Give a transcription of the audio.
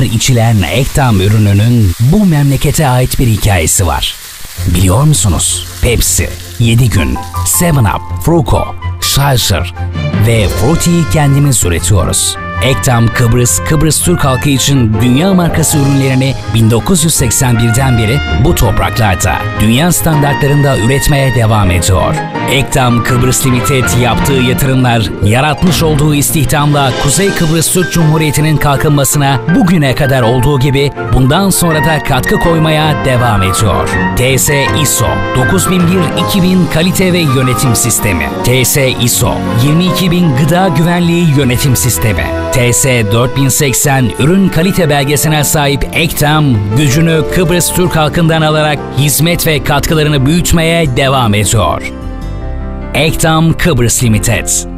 her içilen Ektam ürününün bu memlekete ait bir hikayesi var. Biliyor musunuz? Pepsi, 7 gün, 7up, Fruko, Schleicher ve Fruti'yi kendimiz üretiyoruz. Ektam Kıbrıs, Kıbrıs Türk halkı için dünya markası ürünlerini 1981'den beri bu topraklarda dünya standartlarında üretmeye devam ediyor. Ektam Kıbrıs Limited yaptığı yatırımlar, yaratmış olduğu istihdamla Kuzey Kıbrıs Türk Cumhuriyeti'nin kalkınmasına bugüne kadar olduğu gibi bundan sonra da katkı koymaya devam ediyor. TS ISO 9001-2000 kalite ve yönetim sistemi. TS ISO 22000 gıda güvenliği yönetim sistemi. TS 4080 ürün kalite belgesine sahip Ektam, gücünü Kıbrıs Türk halkından alarak hizmet ve katkılarını büyütmeye devam ediyor. Ektam Kıbrıs Limited